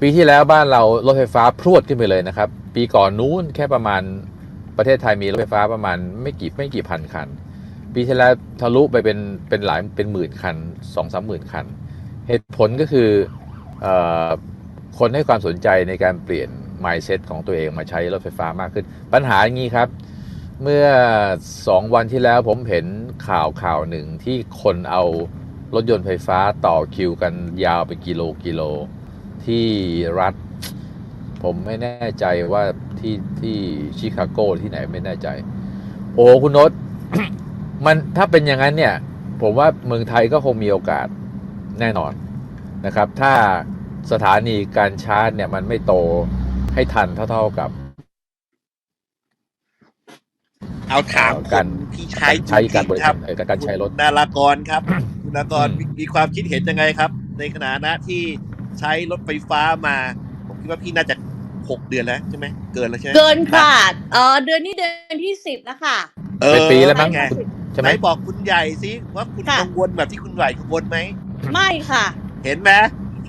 ปีที่แล้วบ้านเรารถไฟฟ้าพรวดขึ้นไปเลยนะครับ ปีก่อนนู้นแค่ประมาณประเทศไทยมีรถไฟฟ้าประมาณไม่กี่ไม่กี่พันคัน ปีที่แล้วทะลุไปเป็นเป็นหลายเป็นหมื่นคันสองสามหมื่นคัน เหตุผลก็คืออคนให้ความสนใจในการเปลี่ยน mindset ของตัวเองมาใช้รถไฟฟ้ามากขึ้น ปัญหาอย่างนี้ครับ เมื่อสองวันที่แล้วผมเห็นข่าวข่าวหนึ่งที่คนเอา รถยนต์ไฟฟ้าต่อคิวกันยาวไปกิโลกิโล ที่รัฐ ผมไม่แน่ใจว่าที่ที่ชิคาโกที่ไหนไม่แน่ใจ โอ้คุณโนตมันถ้าเป็นอย่างนั้นเนี่ย ผมว่าเมืองไทยก็คงมีโอกาสแน่นอนนะครับ ถ้าสถานีการชาร์จเนี่ยมันไม่โตให้ทันเท่า ๆกับ เอาถามการคนที่ใช้ใช้การบจริงๆคการัรบเอ่อการใช้รถคุณนารากรครับ คุณนารากรอืมมีมีความคิดเห็นยังไงครับ ในขณะนะที่ใช้รถไฟฟ้ามา ผมคิดว่าพี่น่าจะหกเดือนแล้วใช่ไหมเกินแล้วใช่ไหมเกินค่ะเออเดือนนี้เดือนที่สิบแล้วค่ะออเป็นปีแล้วมั้งไงใช่ไหไหมนบอกคุณใหญ่สิว่าคุณค่ะกังวลแบบที่คุณใหญ่กังวลไหมไม่ค่ะ เห็นไหม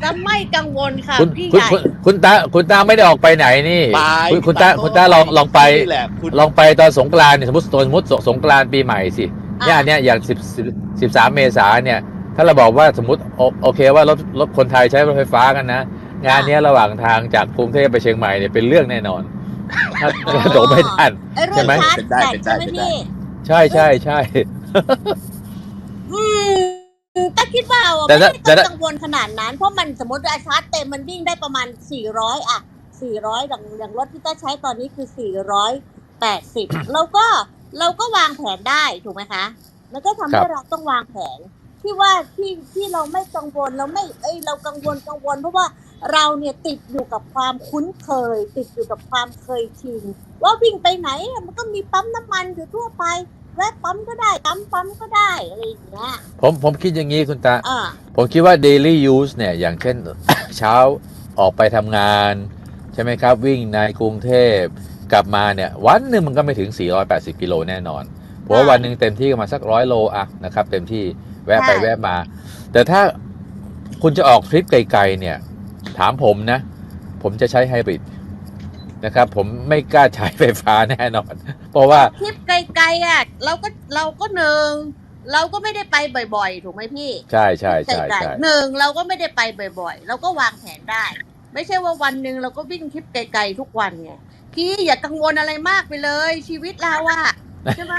จะไม่กังวลค่ะคุณพี่คุณใหญ่คุณคุณตาคุณตาไม่ได้ออกไปไหนนี่ไปคุณคุณตาคุณตาลองลองไปนี่แหละคุณลองไปตอนสงกรานต์เนี่ยสมมติสมมติสงกรานต์ปีใหม่สิ เนี่ยอะอันเนี่ยอย่างสิบสิบสามเมษาเนี่ย ถ้าเราบอกว่าสมมติโอโอเคว่ารถรถคนไทยใช้รถไฟฟ้ากันนะ งานเนี้ยระหว่างทางจากกรุงเทพไปเชียงใหม่เนี่ยเป็นเรื่องแน่นอนถ้าถ้าโดไม่ทันไอ้เรื่ใช่องไหมชาร์จแบตใช่ไหมพี่ใช่ใช่ใช่อืมแต่คิดว่าแต่ไม่ถ้าได้แต่ถ้ากังวลขนาดนั้น เพราะมันสมมติว่าชาร์จเต็มมันวิ่งได้ประมาณ 400 อะ 400อย่างอย่างรถที่ต้าใช้ตอนนี้คือ 480เราก็ เราก็วางแผนได้ถูกไหมคะ มันก็ทำครัให้บเราต้องวางแผน ที่ว่าที่ที่เราไม่กังวลเราไม่เอ้ยเรากังวลกังวล เพราะว่าเราเนี่ยติดอยู่กับความคุ้นเคย ติดอยู่กับความเคยชินว่าวิ่งไปไหนมันก็มีปั๊มน้ำมันอยู่ทั่วไปแวะปั๊มก็ได้ปั๊มปั๊มก็ได้อะไรอย่างเงี้ยผมผมคิดอย่างนี้คุณตาอ่าผมคิดว่า daily use เนี่ยอย่างเช่น เช้าออกไปทำงาน ใช่ไหมครับ วิ่งในกรุงเทพ กลับมาเนี่ยวันหนึ่งมันก็ไม่ถึง 480 กิโลแน่นอน เพราะว่าใช่วันหนึ่งเต็มที่ก็มาสักร้อยโลอะนะครับเต็มที่แวะไปใช่แวะมา แต่ถ้าคุณจะออกทริปไกลๆเนี่ย ถามผมนะ ผมจะใช้ไฮบริดนะครับผมไม่กล้าใช้ไฟฟ้าแน่นอน เพราะว่าทริปไกลๆอะเราก็เราก็หนึ่งเราก็ไม่ได้ไปบ่อย ๆ ถูกไหมพี่ ใช่ใช่ใช่ไกลใช่ๆหนึ่งเราก็ไม่ได้ไปบ่อย ๆ เราก็วางแผนได้ ไม่ใช่ว่าวันหนึ่งเราก็วิ่งทริปไกลๆทุกวันไง พี่อย่ากังวลอะไรมากไปเลย ชีวิตเราอะใช่ไหม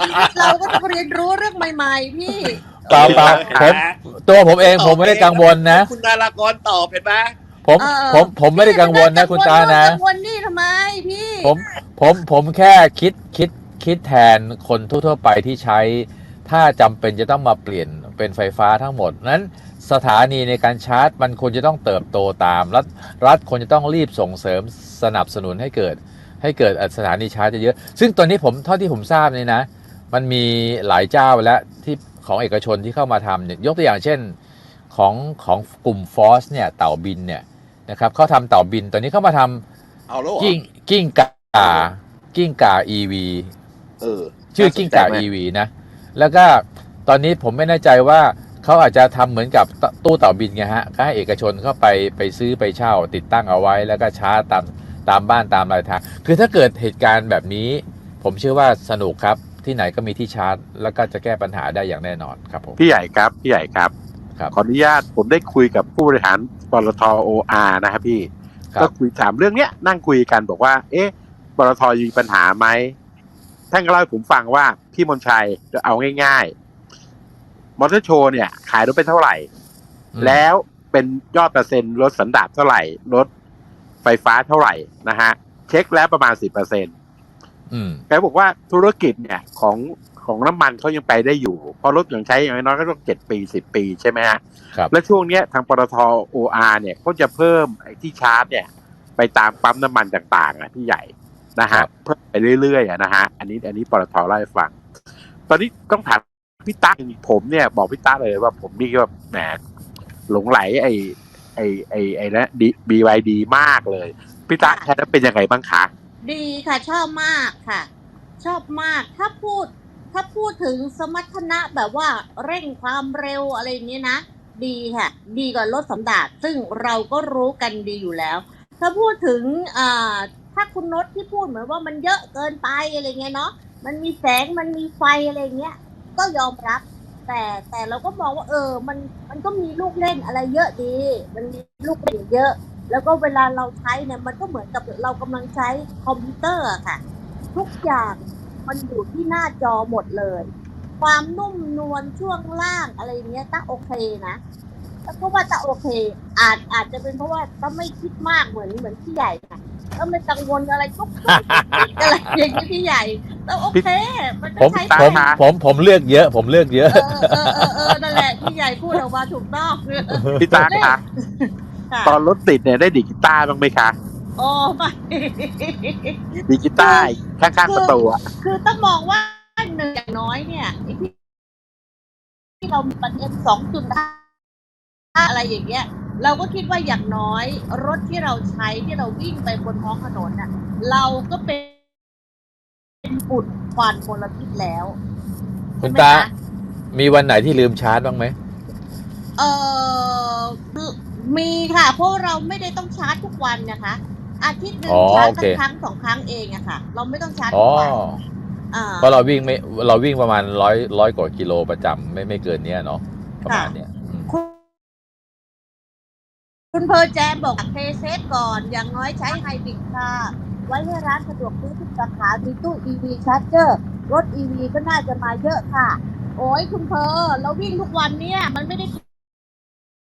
ชีวิตเราก็ต้องเรียนรู้เรื่องใหม่ ๆ พี่ เปล่าเปล่าผมตัวผมเองผมไม่ได้กังวลนะ คุณนารากรตอบเห็นไหมผมเออ ผมผมไม่ได้กังวลนะ คุณตานะ กังวลนี่ทำไมพี่ผมผมผมแค่คิดคิดคิดแทนคนทั่วๆไปที่ใช้ ถ้าจำเป็นจะต้องมาเปลี่ยนเป็นไฟฟ้าทั้งหมดนั้น สถานีในการชาร์จ มันควรจะต้องเติบโตตาม รัฐรัฐควรจะต้องรีบส่งเสริมสนับสนุนให้เกิด ให้เกิดสถานีชาร์จเยอะๆซึ่งตอนนี้ผมเท่าที่ผมทราบเนี่ยนะ มันมีหลายเจ้าแล้วที่ของเอกชนที่เข้ามาทำเนี่ยยกตัวอย่างเช่นของของกลุ่มฟอสเนี่ยเต่าบินเนี่ยนะครับเขาทำเต่าบินตอนนี้เข้ามาทำเอาแล้วเหรอกิ้งกิ้งกากิ้งกา EV เออชื่อกิ้งกา EV นะ แล้วก็ตอนนี้ผมไม่แน่ใจว่า เขาอาจจะทำเหมือนกับตตู้เต่าบินไงฮะก็ให้เอกชนเข้าไปไปซื้อไปเช่า ติดตั้งเอาไว้แล้วก็ชาร์จตามตามบ้านตามรายทาง คือถ้าเกิดเหตุการณ์แบบนี้ ผมเชื่อว่าสนุกครับที่ไหนก็มีที่ชาร์จ แล้วก็จะแก้ปัญหาได้อย่างแน่นอนครับผมพี่ใหญ่ครับพี่ใหญ่ครับครับขออนุญาตผมได้คุยกับผู้บริหารปตทโออาร์นะครับพี่ครัก็บคุยถามเรื่องเนี้ยนั่งคุยกันบอกว่า เอ๊ะปตทมีปัญหาไหมท่านก็เล่าให้ผมฟังว่าพี่มนชัยจะเอาง่าย ๆ มอเตอร์โชว์เนี่ยขายรถไปเท่าไหร่อืมแล้วเป็นยอดเปอร์เซ็นต์รถสันดาปเท่าไหร่ รถไฟฟ้าเท่าไหร่นะฮะ เช็คแล้วประมาณสิบเปอร์เซ็นต์อืมแกบอกว่าธุรกิจเนี่ยของของน้ำมันเขายังไปได้อยู่ เพราะรถยังใช้อย่างน้อยก็ต้องเจ็ดปีสิบปีใช่ไหมฮะครับและช่วงเนี้ยทางปตทโออาร์เนี่ยก็จะเพิ่มไอ้ที่ชาร์จเนี่ย ไปตามปั๊มน้ำมันต่างๆ อะที่ใหญ่นะครัฮะบเพิ่มไปเรื่อยๆอะนะฮะอันนี้อันนี้ปตทเล่าให้ฟัง ตอนนี้ต้องถาม พี่ตั๊กผมเนี่ยบอกพี่ตั๊กเลยว่าผมนี่ก็แหมหลงไหลไอ้ไอ้ไอ้ไอ้นะดีบีวดีมากเลยพี่ตั๊กแค่นั้นเป็นยังไงบ้างคะดีค่ะชอบมากค่ะ ชอบมากถ้าพูด ถ้าพูดถึงสมรรถนะแบบว่าเร่งความเร็วอะไรอย่างนี้นะ ดีค่ะ ดีกว่ารถสำดาดซึ่งเราก็รู้กันดีอยู่แล้ว ถ้าพูดถึงอ่าถ้าคุณนศที่พูดเหมือนว่ามันเยอะเกินไปอะไรเงี้ยเนาะมันมีแสงมันมีไฟอะไรเงี้ย ก็ยอมรับ แต่แต่เราก็มองว่าเออ มันมันก็มีลูกเล่นอะไรเยอะดี มันมีลูกเล่นเยอะ แล้วก็เวลาเราใช้เนี่ยมันก็เหมือนกับเรากำลังใช้คอมพิวเตอร์ค่ะ ทุกอย่างมันอยู่ที่หน้าจอหมดเลย ความนุ่มนวลช่วงล่างอะไรเงี้ยตั้งโอเคนะแล้วก็ว่าจะโอเค อาจอาจจะเป็นเพราะว่าต้องไม่คิดมากเหมือนเหมือนพี่ใหญ่ค่ะก็ไม่กังวลอะไรทุก็อะไรอย่างนี้พี่ใหญ่ แล้วโอเคมันผก็มใช้ผมได้ผมผมเลือกเยอะ ผมเลือกเยอะ เออเออเออเออนั่นแหละพี่ใหญ่พูดออกมาถูกต้องพี่ตาคะค่ะตอนรถติดเนี่ยได้ดีดกีตาร์บ้างไหมคะโอ้ไม่ดีดกีตาร์ข้างๆประตูอะคือต้องมองว่าหนึ่งอย่างน้อยเนี่ยไอ้ที่ที่เรามีประเด็นสองจุดห้าอะไรอย่างเงี้ย เราก็คิดว่าอย่างน้อย รถที่เราใช้ที่เราวิ่งไปบนท้องถนนน่ะ เราก็เป็น ฝุ่นควันมลพิษแล้วคุณใช่ไหมตาคะมีวันไหนที่ลืมชาร์จบ้างไหม เออมีค่ะ เพราะเราไม่ได้ต้องชาร์จทุกวันนะคะ อาทิตย์หนึ่งอ๋อชาร์จโอสัเคกครั้งสองครั้งเองอะค่ะ เราไม่ต้องชาร์จอ๋ทุอกวันอ่า เพราะเราวิ่งไม่เราวิ่งประมาณร้อยร้อยกว่ากิโลประจำไม่ไม่เกินเนี้ยเนาะประมาณเนี้ยอืมคุณคุณเพอร์แจมบอกเทเซตก่อน อย่างน้อยใช้ไฮบริดค่ะ ไว้ให้ร้านสะดวกซื้อทุกสาขามีตู้ EV Charger รถ EV ก็น่าจะมาเยอะค่ะ โอ้ยคุณเพอร์เราวิ่งทุกวันเนี่ย มันไม่ได้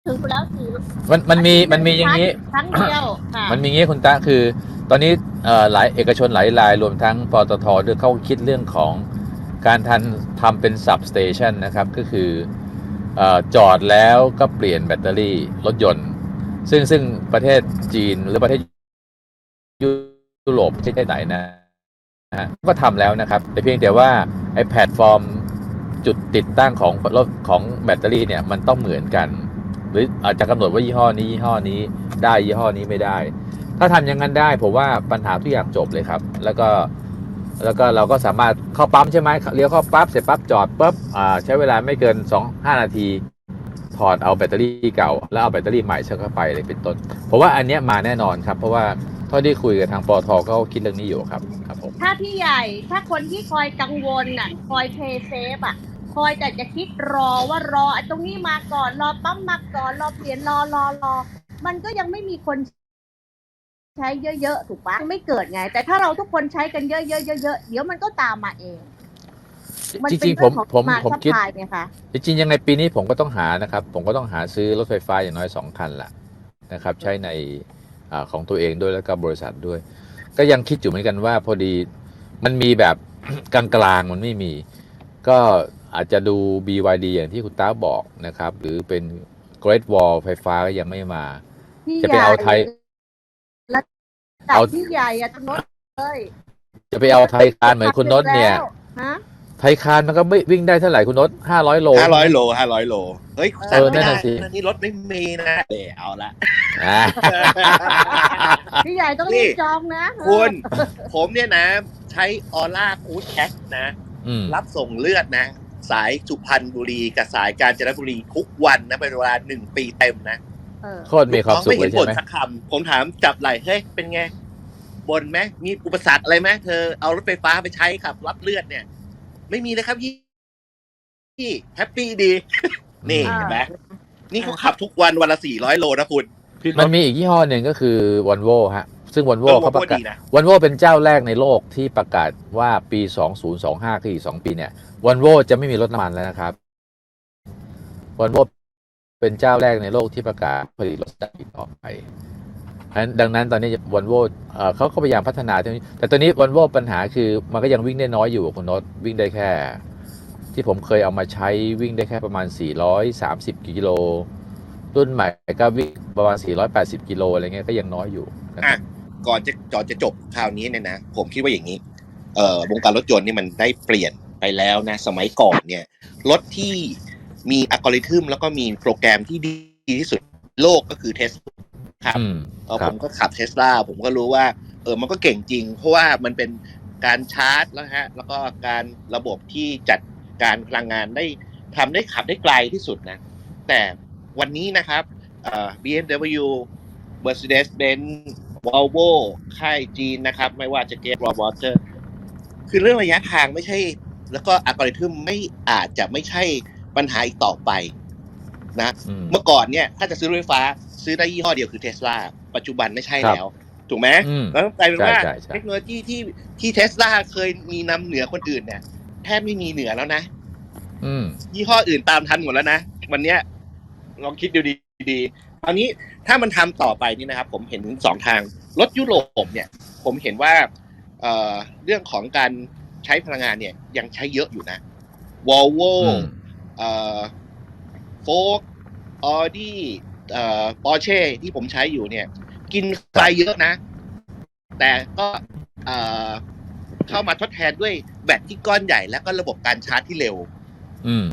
ถึงไปแล้วสี่มันมันมีมันมีอย่างนี้ ครั้งเดียวค่ะมันมีอย่างนี้คุณตาคือ ตอนนี้เอ่อหลายเอกชนหลายรายรวมทั้งปตทด้วยเขาคิดเรื่องของการทันทำเป็น sub station นะครับ ก็คือเออจอดแล้วก็เปลี่ยนแบตเตอรี่รถยนต์ ซึ่งซึ่งประเทศจีนหรือประเทศยุ โรปประเทศไหนนะฮะก็ทำแล้วนะครับ แต่เพียงแต่ว่าไอ้แพลตฟอร์มจุดติดตั้งของรถของแบตเตอรี่เนี่ยมันต้องเหมือนกัน หรืออาจจะกำหนดว่ายี่ห้อนี้ยี่ห้อนี้ได้ยี่ห้อนี้ไม่ได้ ถ้าทำอย่างนั้นได้ผมว่าปัญหาทุกอย่างจบเลยครับ แล้วก็แล้วก็เราก็สามารถเข้าปั๊มใช่ไหมเลี้ยวเข้าปั๊บเสร็จปั๊บจอดปุ๊บอ่าใช้เวลาไม่เกิน 2 5 นาที ถอดเอาแบตเตอรี่เก่า แล้วเอาแบตเตอรี่ใหม่เชื่อมเข้าไปเลยเป็นต้นผมว่าอันเนี้ยมาแน่นอนครับ เพราะว่า เท่าที่คุยกับทางปอทเขาคิดเรื่องนี้อยู่ครับครับผมถ้าพี่ใหญ่ถ้าคนที่คอยกังวลน่ะ คอยเพย์เซฟอะ คอยแต่จะคิดรอว่ารอไอ้ตรงนี้มาก่อนรอปั๊มมาก่อนรอเปลี่ยนรอรอรอมันก็ยังไม่มีคนใช้เยอะๆถูกปะไม่เกิดไง แต่ถ้าเราทุกคนใช้กันเยอะๆเยอะๆเดี๋ยวมันก็ตามมาเองมันจเป็นริงๆผเรื่มองของผมมาผมซัพคิดพลายไงคะจริงๆยังไงปีนี้ผมก็ต้องหานะครับ ผมก็ต้องหาซื้อรถไฟฟ้าอย่างน้อยสองคันละนะครับ ใช้ใน อาของตัวเองด้วยแล้วก็บริษัทด้วย ก็ยังคิดอยู่เหมือนกันว่าพอดีมันมีแบบกลางๆมันไม่มี ก็อาจจะดู BYD อย่างที่คุณต้าบอกนะครับ หรือเป็น Great Wall ไฟฟ้าก็ยังไม่มาพี่จะไปเอาไทยแล้วแต่เอาพี่ใหญ่อะทั้งนดเลยจะไปเอาไทยคานเหมือนคุณนศเนี่ยฮะ ไทยคานมันก็ไม่วิ่งได้เท่าไหร่คุณนศห้าร้อยโล ห้าร้อยโลห้าร้อยโล เฮ้ยเออสั่งไม่นั่นได้น่ะสินะนี่รถไม่มีนะเดี๋ยวเอาละ อ่า พี่ใหญ่ต้องนี่รีบจองนะคุณ ผมเนี่ยนะ ใช้ออร่าคูดแคสนะ อืมรับส่งเลือดนะ สายสุพรรณบุรีกับสายกาญจนบุรีทุกวันนะเป็นเวลาหนึ่งปีเต็มนะเออโคตรมีความสุขไม่เลเห็ยนใช่บ่นไหมสักคำผมถามจับไหลเฮ้ยเป็นไงบ่นไหมมีอุปสรรคอะไรไหมเธอเอารถไฟฟ้าไปใช้ขับ รับเลือดเนี่ย ไม่มีเลยครับยี่พี่แฮปปี้ดี นี่อ่าเห็นไหมนี่เขาขับทุกวันวันละสี่ร้อยโลนะคุณพี่นมันศมีอีกยี่ห้อหนึ่งก็คือวอลโวฮะ ซึ่งวอลโวเออเขาประกาศดีนะวอลโวเป็นเจ้าแรกในโลกที่ประกาศว่าปี 2025 คืออีก2ปีเนี่ยวอลโวจะไม่มีรถน้ำมันแล้วนะครับวอลโวเป็นเจ้าแรกในโลกที่ประกาศผลิตรถอีกต่อไปอัน ดังนั้นตอนนี้วอลโวเขาก็พยายามพัฒนาตรงนี้ แต่ตอนนี้วอลโวปัญหาคือมันก็ยังวิ่งได้น้อยอยู่คุณโนตวิ่งได้แค่ ที่ผมเคยเอามาใช้วิ่งได้แค่ประมาณ 430 กิโล รุ่นใหม่ก็วิ่งประมาณ 480 กิโลอะไรเงี้ยก็ยังน้อยอยู่อะก่อนจะก่อจะจบคราวนี้เนี่ยนะ ผมคิดว่าอย่างนี้ เอ่อวงการรถยนต์นี่มันได้เปลี่ยนไปแล้วนะ สมัยก่อนเนี่ยรถที่มีอัลกอริทึมแล้วก็มีโปรแกรมที่ดีที่สุดโลกก็คือเทส ครับอืมเออครัผบมก็ขับเทสลาผมก็รู้ว่า เออมันก็เก่งจริง เพราะว่ามันเป็นการชาร์จแล้วฮะ แล้วก็การระบบที่จัดการพลังงานได้ทำได้ขับได้ไกลที่สุดนะ แต่วันนี้นะครับเอ่อ BMW Mercedes-Benz Volvo ค่ายจีนนะครับ ไม่ว่าจะเกตรอบอเตอร์คือเรื่องระยะทางไม่ใช่ แล้วก็อัลกอริทึมไม่อาจจะไม่ใช่ปัญหาอีกต่อไปนะอืมเมื่อก่อนเนี่ย ถ้าจะซื้อรถไฟฟ้า ซื้อได้ยี่ห้อเดียวคือเทสลาปัจจุบันไม่ใช่ครับแล้ว ถูกไหมอืมแล้วกลายเป็นว่าใช่ใช่ใช่เทคโนโลยีที่ที่เทสลาเคยมีนำเหนือคนอื่นเนี่ยแทบไม่มีเหนือแล้วนะอืมยี่ห้ออื่นตามทันหมดแล้วนะ วันเนี้ยลองคิดดูดีๆตอนนี้ถ้ามันทำต่อไปนี่นะครับ ผมเห็นสองทางรถยุโรปเนี่ย ผมเห็นว่าเอ่อเรื่องของการใช้พลังงานเนี่ย ยังใช้เยอะอยู่นะ Volvo อืมเอ่อโฟกออดี้เอ่อ ปอร์เช่ที่ผมใช้อยู่เนี่ย กินไฟเยอะนะ แต่ก็เอ่อเข้ามาทดแทนด้วยแบตที่ก้อนใหญ่แล้วก็ระบบการชาร์จที่เร็วอืม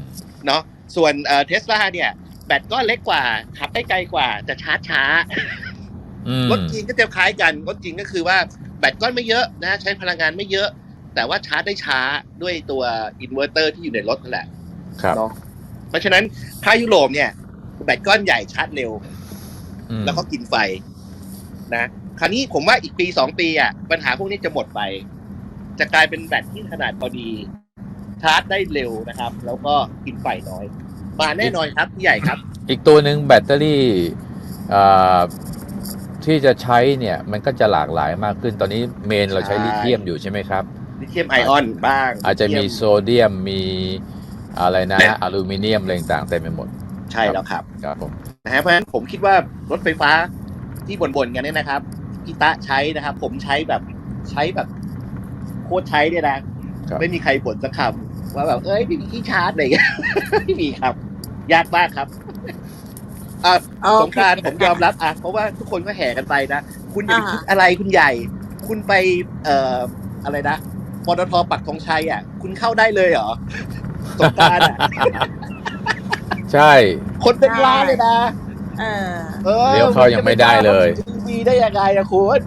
เนาะส่วนเอ่อเทสลาเนี่ย แบตก็เล็กกว่า ขับได้ไกลกว่าแต่ชาร์จช้าอืมรถจีนก็จะคล้ายกันรถจีนก็คือว่าแบตก้อนไม่เยอะนะ ใช้พลังงานไม่เยอะ แต่ว่าชาร์จได้ช้าด้วยตัวอินเวอร์เตอร์ที่อยู่ในรถนั่นแหละครับเนาะเพราะฉะนั้นถ้ายุโรปเนี่ย แบตก้อนใหญ่ชาร์จเร็วอืมแล้วก็กินไฟ นะ คราวนี้ผมว่าอีกปีสองปีอะปัญหาพวกนี้จะหมดไป จะกลายเป็นแบตที่ขนาดพอดี ชาร์จได้เร็วนะครับ แล้วก็กินไฟน้อย มาแน่นอนครับพี่ใหญ่ครับ อีกตัวหนึ่งแบตเตอรี่อ่าที่จะใช้เนี่ยมันก็จะหลากหลายมากขึ้นตอนนี้เมนเราใช้ใช่ลิเธียมอยู่ใช่ไหมครับลิเธียมไอออนบ้าง อาจจะมีลิเธียโซเดียมมีอะไรนะอลูมิเนียมอะไรต่างๆเต็มไปหมด ใช่แล้วครับครับผมนะฮะเพราะฉะนั้นผมคิดว่ารถไฟฟ้าที่บ่นๆกันเนี่ยนะครับพี่ตะใช้นะครับ ผมใช้แบบใช้แบบโคตรใช้เนี่ยนะครับไม่มีใครบ่นสักคำว่าแบบเอ้ยไม่มีที่ชาร์จอะไรอย่างเงี้ยไม่มีครับ ยากมากครับอะโอเคสงกรารผมยอมรับอะเพราะว่าทุกคนก็แห่กันไปนะคุณอย่าไปอ่าคิดอะไรคุณใหญ่ คุณไป เอ่ออะไรนะปตทปักธงชัยอะ คุณเข้าได้เลยเหรอสงกรารอะ ใช่ คนเป็นล้านเลยนะเออออเลี้ยวเข้ายังไม่ได้เลย ทีวีได้ยังไงอะคุณ